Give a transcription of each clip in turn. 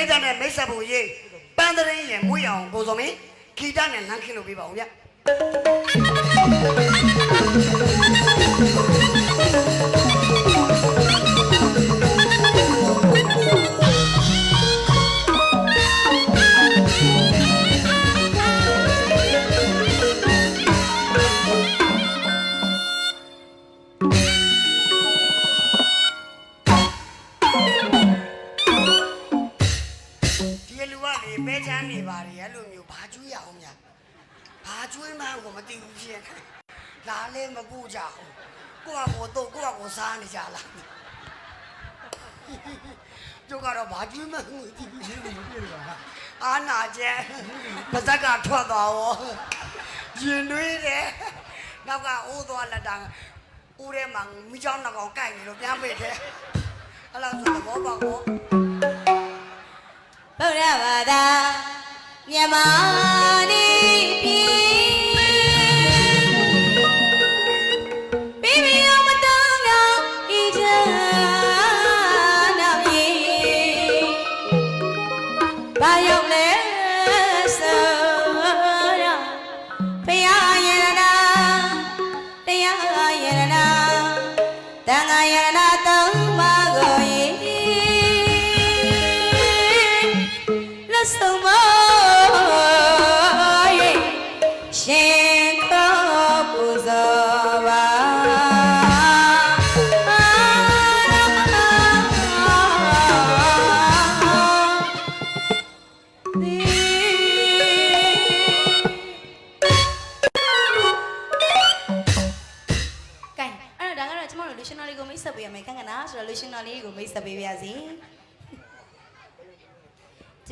မိတ်သားနဲ့မိတ်ဆက်ဖို့ရေးပန်းတရင်ရင်မွေးအောင်ကိုစုံမင်းဂီတနဲ့လမ်းခင်းလို့ပြပါဦးဗျ ချမ်းနေပါတယ်အဲ့လိုမျိုးဘာကျွေးရအောင်များဘာကျွေးမှန်းကိုမသိဘူးရှင်လာလဲမပူကြဘူးကိုကကိုတော့ကိုကကိုစားနေကြလားကျုပ်ကတော့ဘာကျွေးမှန်းကိုမသိဘူးရှင်အာနာကျဲပါဇက်ကထွက်သွားရောရင်တွေးတယ်နောက်ကအိုးသွားလက်တံဦးထဲမှာမိချောင်းနှကောင်ကိုက်နေလို့ပြန်ပိတ်တယ်အဲ့လောက်ဆိုသဘောပေါက်ကော ဗုဒ္ဓဘာသာမြန်မာနေ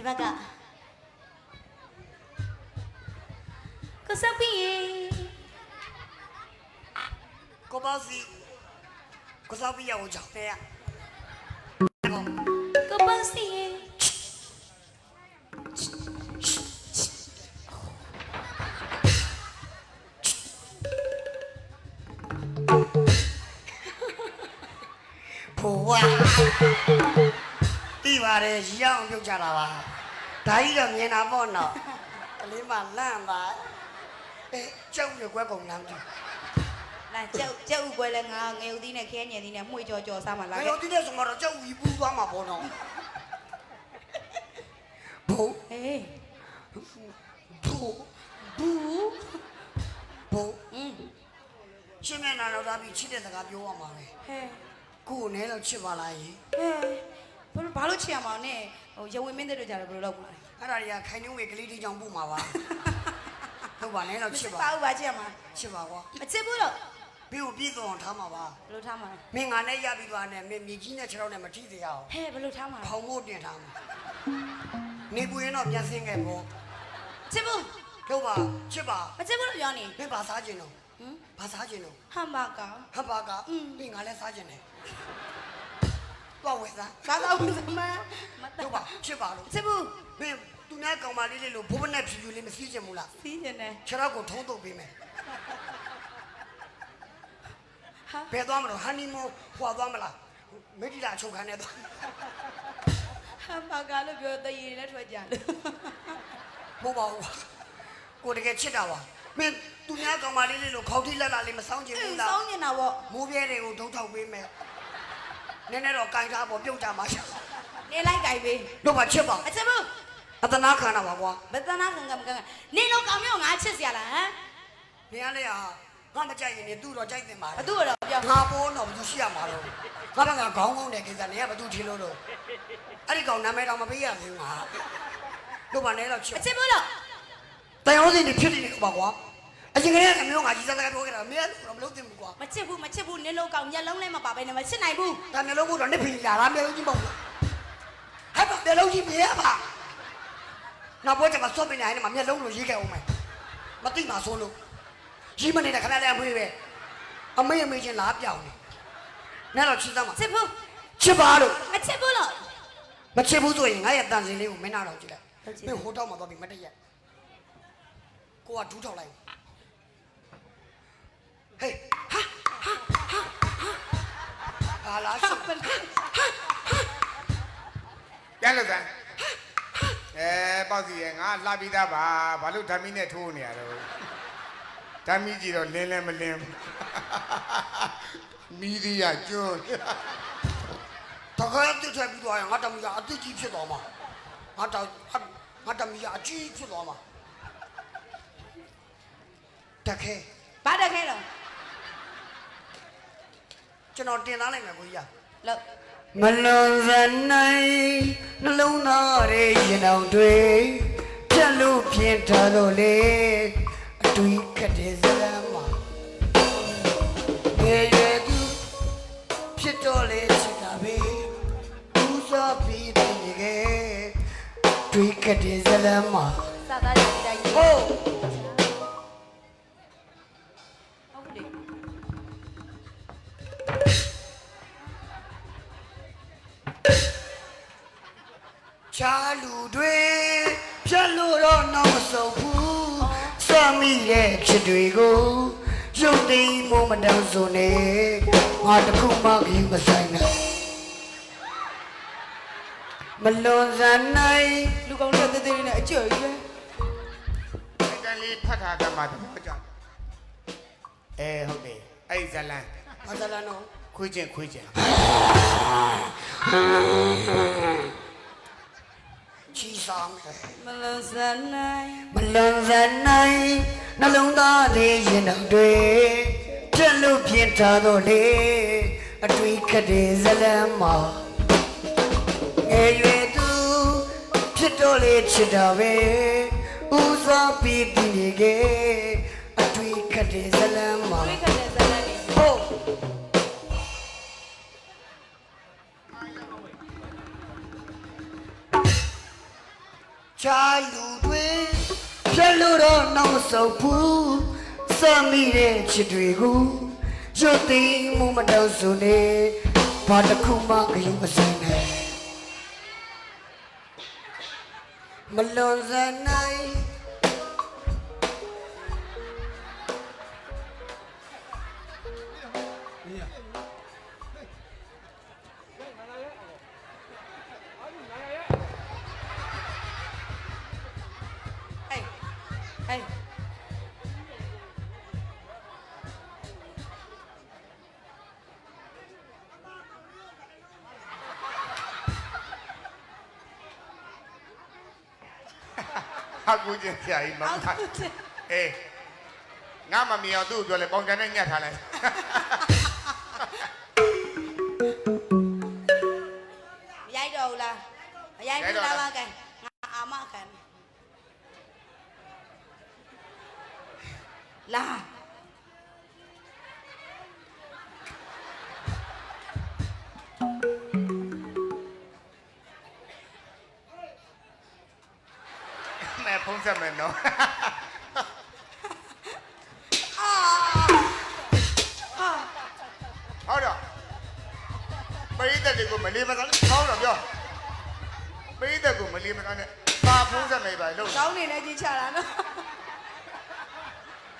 ဒီဘက်ကကိုစပီးကိုပေါ့စီကိုစောက်ပြရအောင်ကြောင်းနေရကိုပန်းစီဖိုးဝါတိ ပါတယ်ရအောင်ပြုတ်ကြတာပါဒါကြီးတော့မြင်တာပေါ့နော်ကလေးမလန့်ပါအဲကြောက်ရွယ်ကွဲကုန်လမ်းကြည့်လာကျုပ်ကျုပ်ဥကွဲလဲငါငယ်ဦးသီးနဲ့ခဲညင်သီးနဲ့မှု့ကြော်ကြော်စားမှလာဘယ်ခဲ့လိုတိတဲ့ဆိုမှတော့ကြောက်ဝီပူးသွားမှာပေါ့နော်ဘိုးဟေးဘိုးဘူးဘိုးอืมရှင်းမျက်နှာတော့ဒါပြီးချစ်တဲ့စကားပြောရမှာပဲဟဲ့ကိုယ်နဲ့တော့ချစ်ပါလားယင်ဟဲ့ ဘလို့ဘာလို့ချင်ရမှာနဲ့ဟိုရဝင်းမင်းတဲ့တို့ကြတယ်ဘယ်လိုလုပ်မှာလဲအဲ့ဒါတွေကခိုင်နှုံးဝေကလေးတီချောင်းပို့မှာပါဟုတ်ပါနဲ့တော့ချစ်ပါပါဦးပါချင်ရမှာချစ်ပါကွာမချစ်ဘူးတော့ပြီးကိုပြည့်စုံအောင်ထားမှာပါဘယ်လိုထားမှာလဲမင်းငါနဲ့ရပြီးသွားနဲ့မင်းမြေကြီးနဲ့ခြေထောက်နဲ့မထိသေးအောင်ဟဲ့ဘယ်လိုထားမှာလဲဖောင်မို့တင်ထားမှာနေပူရင်တော့မျက်စင်းခဲ့ပေါ့ချစ်ဘူးဟုတ်ပါချစ်ပါမချစ်ဘူးလို့ပြောနေမင်းဘာစားခြင်းတော့ဟမ်ဘာစားခြင်းတော့ဟမ်ဘာဂါဟပ်ပါကอืมမင်းငါလည်းစားခြင်းတယ် တော့ဝယ်စားဘာသာဘူးသမမမတဟုတ်ပါချစ်ပါလို့ချစ်ဘူးမင်းသူများကောင်မလေးလေးလို့ဘိုးဘနဲ့ဖြူဖြူလေးမစီးခြင်းဘူးလားစီးနေတယ်ခြေထောက်ကိုထုံးတုပ်ပေးမယ်ဟာဘယ်သွားမလို့ဟန်နီမွန်းဟွာသွားမလားမိတိလာအချုပ်ခန်းနဲ့သွားဟမ်ဘာဂါလို့ပြောတည်ရည်နဲ့ထွက်ကြတယ်မဟုတ်ပါဘူးကိုတကယ်ချစ်တာပါမင်းသူများကောင်မလေးလေးလို့ခေါက်ထိလက်လာလေးမဆောင်ချင်အေးဘူးလားစောင်းနေတာပေါ့မိုးပြဲတွေကိုဒုံထောက်ပေးမယ် နည်းနည်းတော့ကြိုင်ထားပေါ်ပြုတ်ကြမှာရှာနေလိုက်ကြိုက်ပေးတို့ပါချစ်ပါအချစ်ဘူးအတနာခံတာပါကွာဘယ်တနာခံကမကနင်းတော့ကောင်မျိုးငါချစ်စရာလားဟမ်နေရလေဟာငါမကြိုက်ရင်နေသူ့တော့ကြိုက်တင်ပါဘလေသူ့တော့ပြောငါပေါ်တော့ဘူးရှိရမှာလို့ငါဘက်ကခေါင်းကောင်းတဲ့ကိစ္စနေကဘသူထင်လို့တော့အဲ့ဒီကောင်နာမည်တော့မပေးရသေးဘူးငါတို့ပါနဲ့တော့ချစ်အချစ်ဘူးလို့တန်ရုံးစင်နေဖြစ်နေတယ်ပါကွာ အရင်ကတည်းကမျိုးငါကြီးစကားပြောခဲ့တာမင်းကတော့မလုပ်သင့်ဘူးကွာမချစ်ဘူးမချစ်ဘူးနင်းလို့ကောင်ညက်လုံးလည်းမပါဘဲနဲ့မချစ်နိုင်ဘူးဒါမျိုးလုံးဖို့တော့နှစ်ဖီလာလားမျိုးလုံးကြီးမဟုတ်ဘူးဟဲ့ပါမျိုးလုံးကြီးမြင်ရပါနောက်ပွဲကျမှစော့ပင်နေတယ်မှာမျက်လုံးလိုရေးခဲ့အောင်မယ်မသိမှဆိုလို့ရေးမနေတဲ့ခဏလေးအမေးပဲအမေအမေချင်းလားပြောင်းနေနဲ့တော့ချစ်သမှာချစ်ဘူးချစ်ပါလို့မချစ်ဘူးလို့မချစ်ဘူးဆိုရင်ငါရဲ့တန်စင်လေးကိုမင်းနာတော့ကြည့်လိုက်ဟုတ်ကြည့်မင်းဟိုတော့မှသွားပြီးမတည့်ရက်ကိုကဒူးထောက်လိုက် ဟေးဟာဟာဟာဟာလာရှုပ်ပြန်လို့ကန်အဲပေါ့စီရဲ့ငါလှပြီးသားပါဘာလို့ဓာမီနဲ့ထိုးနေရတော့ဓာမီကြီးတော့လင်းလဲမလင်းဘူးမီဒီယာကျွန်းတခါတစ်ထက်ပြီးသွားရင်ငါတမီးကအသိကြီးဖြစ်သွားမှာငါတော့ငါတမီးကအကြီးဖြစ်သွားမှာတခဲဘာတက်ခဲတော့ ကျွန်တော်တင်သားလိုက်မယ်ကိုကြီးကလို့မလွန်စနိုင်နှလုံးသားရဲ့ရင်အောင်တွေဖြတ်လို့ပြင်းထားလို့လေအတွေ့ခက်တဲ့ဇလမ်းမှာရေရေသူဖြစ်တော့လေချစ်တာပဲဦးစားပြီးတည်ခဲ့တွေ့ခက်တဲ့ဇလမ်းမှာစသားရည်တိုင်းကြီးဟုတ်ဟုတ် လူတွေဖြတ်လို့တော့နောက်မစုံဘူးစမိရဲ့ချစ်တွေကိုရုပ်သိမ်းမို့မတောင်းစုံနေငါတခုမှခရီးမဆိုင်နဲ့မလွန်စနိုင်လူကောင်းတဲ့တေးသေးလေးနဲ့အကျွေးကြီးပဲအကန်လေးဖတ်ထားတတ်မှာတော့ကြောက်အဲဟုတ်တယ်အဲ့ဒီဇလန်မဆလာနော်ခွေးချင်းခွေးချင်း ချီဆောင်မယ်မလို့စနိုင်မလွန်စနိုင်နှလုံးသားသေးရင်တော့တွေပြက်လို့ပြင်းထားတော့လေအတွေ့ခက်တဲ့ဇလမ်းမှာငယ်ရွယ်သူဖြစ်တော့လေချစ်တာပဲဦးစားပြီးပြီးနေခဲ့အတွေ့ခက်တဲ့ဇလမ်းမှာတွေးခက်တဲ့ဇာတ်လမ်းတွေဟုတ် ချာလူတွေဖြတ်လို့တော့နောက်မစုံဘူးစမိတဲ့ချစ်တွေကိုရုပ်သိမ်းမှုမတောင်းစုနေဘာတစ်ခုမှဂရုမစိုက်နဲ့မလွန်စနိုင် ဟာကိုချင်းဆရာကြီးမမအောက်တယ်အေးငါမမြင်အောင်သူ့ကိုပြောလဲပေါင်ချန်နဲ့ညှက်ထားလိုက်မရိုက်တော့ဘူးလားမရိုက်ဘူးလားမကန်ငါအာမခံလာ မဲဖုံးဆက်မယ်နော်ဟုတ်တော့ပရိသတ်တွေကိုမလေးမသားဟောတော့ပြောပရိသတ်ကိုမလေးမသားနဲ့ပါဖုံးဆက်မယ်ပါလို့ကောင်းနေနဲ့ကြီးချတာနော်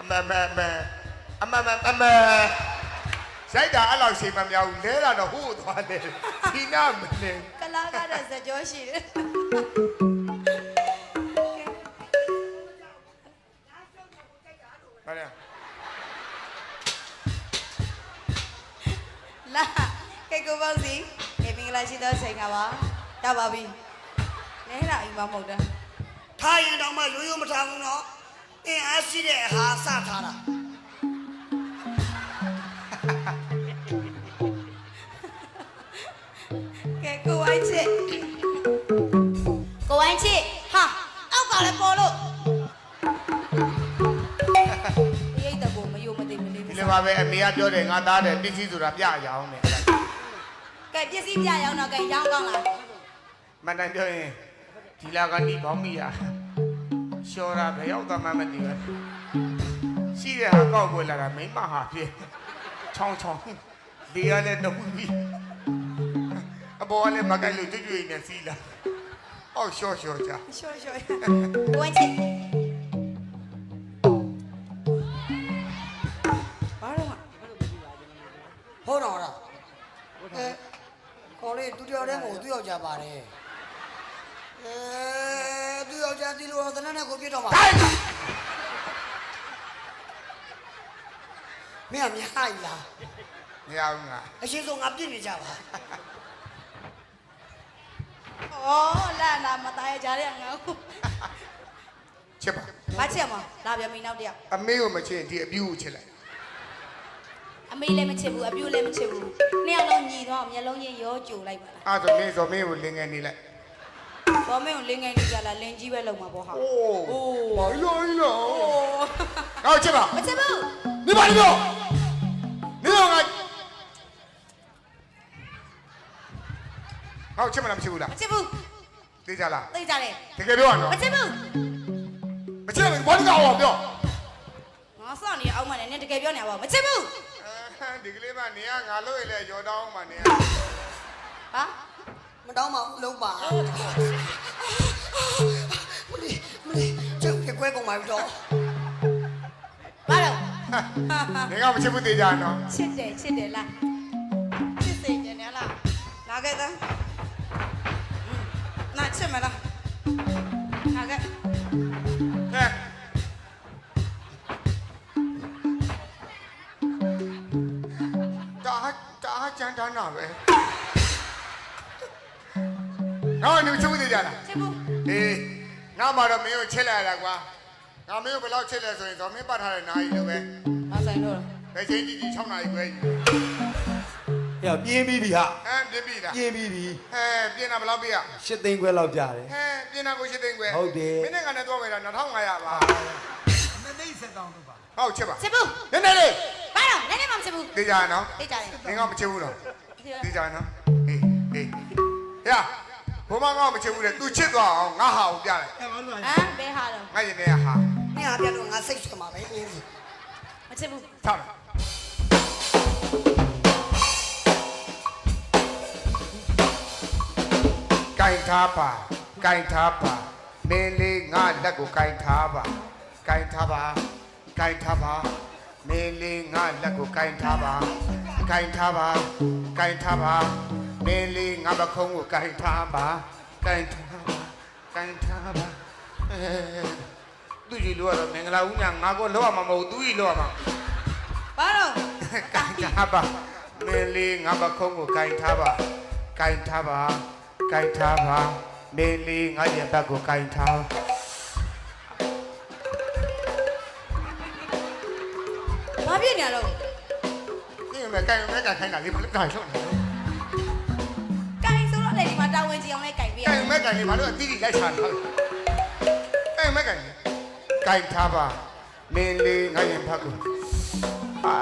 အမမမအမမအမရိုက်တာအဲ့လောက်ချိန်မမြောက်ဘူးလဲတာတော့ဟို့သွားတယ်ဒီနာမနေကလာကတဲ့ဇကြောရှိတယ် ကဲကိုပေါ့စီအေမင်္ဂလာရှိသောချိန်ကပါရပါပြီနဲလာအိမ်မမဟုတ်တာထားရင်တော့မှရိုးရိုးမထားဘူးနော်အင်းအားရှိတဲ့ဟာစထားတာကဲကိုဝိုင်းချစ်ကိုဝိုင်းချစ်ဟာအောက်ကလည်းပေါ်လို့ရိတ်တကူမယုံမသိမလေးမဒီစားလိုပါပဲအမေကပြောတယ်ငါသားတယ်ပစ္စည်းဆိုတာပြရအောင်နဲ့ ကဲပစ္စည်းပြရောက်တော့ကဲရောင်းကောင်းလားမန်တိုင်ပြောရင်ဒီလာကနီးပေါင်းမိရရှော်တာဘယ်ရောက်သွားမှမသိဘူးရှိတဲ့ဟာကောက်ွယ်လာတာမိမဟာဖြစ်ချောင်းချောင်းဒီကလည်းတော့ပြီးအပေါ်ကလည်းမကိုက်လို့ကျွတ်ကျွတ်နဲ့စီးလာအော်ရှော့ရှော့ကြရှော့ရှော့ကိုဝိုင်းချစ် မင်းကမြဟိုက်လားမရဘူးငါအရှိဆုံးငါပြစ်နေကြပါဩလာလာမသားရကြတဲ့ငါ့ကိုချစ်ပါမချစ်မလာပြန်ပြီနောက်တယောက်အမေကိုမချစ်ရင်ဒီအပြူကိုချစ်လိုက်အမေလည်းမချစ်ဘူးအပြိုလည်းမချစ်ဘူးနှစ်ယောက်လုံးညီတော့မျက်လုံးချင်းရောကြိုလိုက်ပါလားအဲ့ဒါဆိုမင်းဆိုမင်းကိုလင်ငယ်နေလိုက်ဘောမင်းကိုလင်းငယ်နေကြလားလင်းကြီးပဲလုံမှာပေါ့ဟာအိုးဘာလို့လဲအိုးငါ့ကိုချစ်ပါမချစ်ဘူးနေပါလိမ့် ကိုချစ်မလားမချစ်ဘူးလားမချစ်ဘူးသိကြလားသိကြတယ်တကယ်ပြောရနော်မချစ်ဘူးမချစ်ဘူးဘာလို့ကောက်ပြောငါစောင့်နေအောင်မနဲ့နင်တကယ်ပြောနေပါမချစ်ဘူးဒီကလေးမနေရငါလို့ရလေရောတောင်းမှနေရဟာမတောင်းပါဘူးလုံးပါမလေးမလေးကျုပ်ကြွယ်ကုန်ပါပြီတော့ဘာလို့နေကမချစ်ဘူးသိကြနော်ချစ်တယ်ချစ်တယ်လားချစ်တယ်ကျင်တယ်လားလာခဲ့သားနာချစ် မလားလာခဲ့ဟဲ့တာတာကြမ်းတမ်းတာပဲငါနေချစ်ဘူးသိကြလားချစ်ဘူးအေးငါမှတော့မင်းကိုချစ်လိုက်ရတာကွာငါမင်းကိုဘယ်လောက်ချစ်လဲဆိုရင်ဇော်မင်းပတ်ထားတဲ့နာရီလိုပဲမဆိုင်လို့ဘယ်ချိန်ကြီးကြီး6နာရီခွဲကြီး။ ဟဲ့ပြင်းပြီးပြီဟာဟမ်ပြင်းပြီလားပြင်းပြီးပြီဟဲပြင်းတာဘယ်လောက်ပြရ။ရှစ်သိန်းခွဲလောက်ကြတယ်ဟဲပြင်းတာကိုရှစ်သိန်းခွဲဟုတ်တယ်မင်းနဲ့ကနေတော့ခဲ့တာ2500ပါ။မသိဆက်တောင်းတော့ပါဟုတ်ချစ်ပါချစ်ဘူးနည်းနည်းလေးဘာလို့နည်းနည်းမှမချစ်ဘူးသိကြရနော်သိကြတယ်မင်းကမချစ်ဘူးနော်သိကြရနော်အေးအေးဟဲဘုမငါ့ကိုမချစ်ဘူးလေ तू ချစ်သွားအောင်ငါဟာကိုပြလိုက်။အဲဘာလို့လဲဟမ်ဘယ်ဟာတော့ငါရင်ထဲကဟာမင်းဟာပြတ်တော့ငါစိတ်ဆွမှာပဲအင်းမချစ်ဘူးထားမယ် ကင်ထားပါကင်ထားပါမင်းလေးငါလက်ကိုကင်ထားပါကင်ထားပါကင်ထားပါမင်းလေးငါလက်ကိုကင်ထားပါကင်ထားပါကင်ထားပါမင်းလေးငါပခုံးကိုကင်ထားပါကင်ထားပါကင်ထားပါအဲသူကြီးလို့ကတော့မင်္ဂလာဦးညာငါကိုလောက်ရမှာမဟုတ်သူကြီးလောက်ရမှာဘာလို့ကင်ထားပါမင်းလေးငါပခုံးကိုကင်ထားပါကင်ထားပါ ကင်ထားပါမေလီငါရင်ဘက်ကိုကင်ထားဘာဖြစ်နေရတော့ဒီမဲ့ကင်မဲ့ကင်ခိုင်းတာလေဘာလို့ကင်ဆုံးလဲကင်ဆုံးတော့လေဒီမှာတာဝန်ကြီးအောင်လဲကင်ပြရကင်မဲ့ကင်လေဘာလို့အတီးကြီးလိုက်စားထားလဲကင်မဲ့ကင်ကင်ထားပါမေလီငါရင်ဘက်ကိုအာ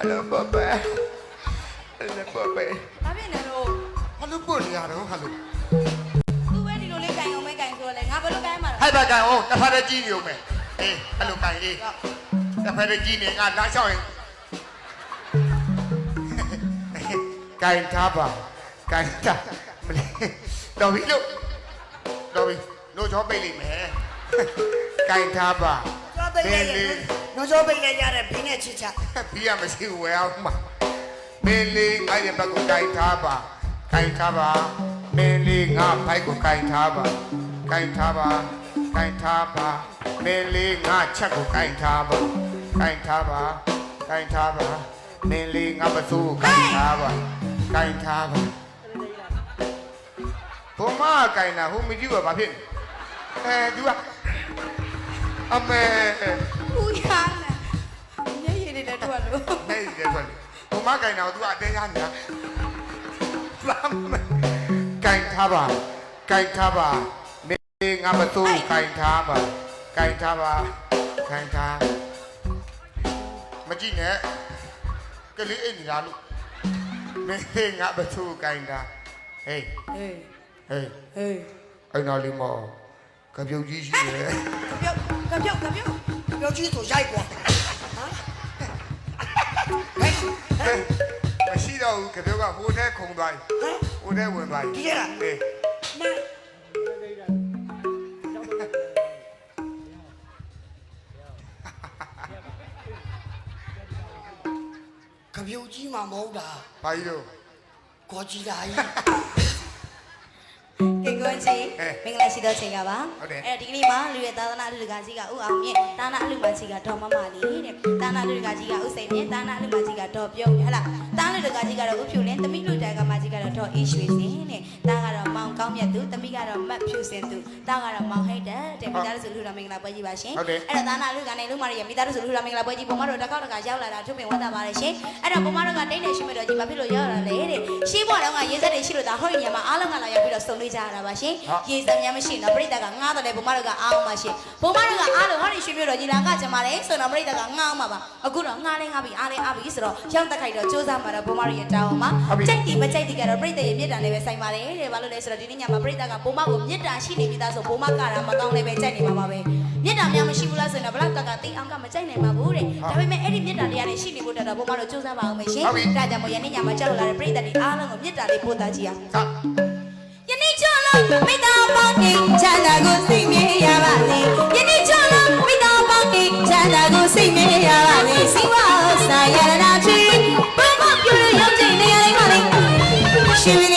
အလောဘပဲအလောဘပဲ သူပွတ်နေရတော့ဟာလို့သူပဲဒီလိုလေးကြိုင်အောင်မဲကြိုင်ဆိုတော့လေငါဘယ်လိုကြိုင်မှာလဲဟဲ့ပါကြိုင်အောင်တစ်ဖက်တည်းကြီးနေအောင်မဲအေးအဲ့လိုကြိုင်လေးတစ်ဖက်တည်းကြီးနေငါလာလျှောက်ရင်ကြိုင်ထားပါကြိုင်ထားမလဲတော်ပြီလို့တော်ပြီလို့ချောပိတ်လိမ့်မယ်ကြိုင်ထားပါချောပိတ်လိုက်ရလို့ချောပိတ်လိုက်ရတဲ့ဘင်းနဲ့ချစ်ချဘီးကမရှိဘူးဝယ်အောင်မှာမင်းလေးအဲ့ဒီဘက်ကိုကြိုင်ထားပါ ကင်ထားပါမင်းလေးငါဘိုက်ကိုကင်ထားပါကင်ထားပါကင်ထားပါမင်းလေးငါချက်ကိုကင်ထားပါကင်ထားပါကင်ထားပါမင်းလေးငါပစိုးကိုကင်ထားပါကင်ထားပါဘုမကင်တာဟိုမကြည့်ပါဘာဖြစ်လဲအဲ तू ကအမေဦးရနဲ့ညရည်နေတယ်ထွက်လို့နေရတဲ့ထွက်လေဘုမကင်တာကို तू အတဲရနေတာ လမ်းကင်ထားပါကင်ထားပါမင်းငါမစိုးကင်ထားပါကင်ထားပါကင်ထားမကြည့်နဲ့ကလေးအိတ်နေတာလို့မင်းငါမစိုးကင်ထားဟေးဟေးဟေးဟေးအဲ့နော်လေးမောကပြုတ်ကြီးရှိတယ်ကပြုတ်ကပြုတ်ကပြုတ်ပြောကြီးဆိုရိုက်ကွာဟမ်ဟဲ့ မရှိတော့ဘူးကပြုတ်ကဟိုထဲခုံသွားပြီဟမ်ဟိုထဲဝင်သွားပြီဒီရက်လားအေးမကပြုတ်ကြီးမှမဟုတ်တာဘာကြီးတော့ကောကြီးတာကြီး ကေကိုတော်ချီမင်္ဂလာရှိသောချိန်ကပါဟုတ်တယ်အဲ့တော့ဒီကနေ့မှာလူရဲ့သာသနာလူတကာကြီးကဥအောင်မြင့်တာနာအလူမကြီးကဒေါ်မမလေးတဲ့တာနာလူတကာကြီးကဥစိန်မြင့်တာနာအလူမကြီးကဒေါ်ပြုံးဟဲ့လားတာလူတကာကြီးကတော့ဥဖြူလင်းသမီးလူတိုင်ကမကြီးကတော့ဒေါ်အေးရွှေစင်တဲ့တာကတော့မောင်ကောင်းမြတ်သူသမီးကတော့မတ်ဖြူစင်သူတာကတော့မောင်ဟိတ်တဲ့တဲ့မိသားစုလူတော်မင်္ဂလာပွဲကြီးပါရှင်ဟုတ်တယ်အဲ့တော့တာနာလူကနေလူမရဲ့မိသားစုလူတော်မင်္ဂလာပွဲကြီးပုံမတော်တစ်ခေါက်တစ်ခါရောက်လာတာထုပင်ဝတ်တာပါတယ်ရှင်အဲ့တော့ပုံမတော်ကတိတ်နေရှိမဲ့တော့ကြီးဘာဖြစ်လို့ရောက်လာလဲတဲ့ရှင်းပေါ်တော့ကရေးစက်တွေရှိလို့ဒါဟောဒီညမှာအားလုံးကလာရောက်ပြီးတော့စုံလေးကြရတာပါရှင်ဟုတ်ရေစံများမရှိတော့ပြိတ္တကငားတယ်လေဘုမတို့ကအားအောင်ပါရှင်ဘုမတို့ကအားလို့ဟောဒီရွှေပြတော့ညီလာကကျမလေးဆိုတော့ပြိတ္တကငားအောင်ပါပါအခုတော့ငားလေးငားပြီးအားလေးအားပြီးဆိုတော့ရောက်တက်ခိုက်တော့စူးစမ်းမှာတော့ဘုမတို့ရဲ့တောင်းအောင်ပါဟုတ်ပြီကြိုက်တီမကြိုက်တီကတော့ပြိတ္တရဲ့မြေတံလေးပဲဆိုင်ပါတယ်တဲ့ဘာလို့လဲဆိုတော့ဒီနေ့ညမှာပြိတ္တကဘုမကိုမြေတံရှိနေပြီသားဆိုဘုမကတာမကောင်းလည်းပဲကြိုက်နေမှာပါပဲမြေတံများမရှိဘူးလားဆိုရင်တော့ဘလောက်ကကတိအောင်ကမကြိုက်နိုင်ပါဘူးတဲ့ဒါပေမဲ့အဲ့ဒီမြေတံလေးကနေရှိနေဖို့တက်တော့ဘုမတို့စူးစမ်းပါအောင်မယ်ရှင်ဟုတ်ပြီဒါကြောင့်မို့ယနေ့ညမှာကြောက်လာတဲ့ပြိတ္တတွေအားလုံးကိုမြေတံလေးပို့သားကြည့်အောင်ကယနေ့ကျော်လာ မိသားပေါင်းကြီးချမ်းသာကိုစိတ်မြဲရပါစေယနေ့ကျော်လာမိသားပေါင်းကြီးချမ်းသာကိုစိတ်မြဲရပါစေစိဝါစာရနာချီဘုမပြည့်ရုံချိန်နေရာလေးပါလေရှင်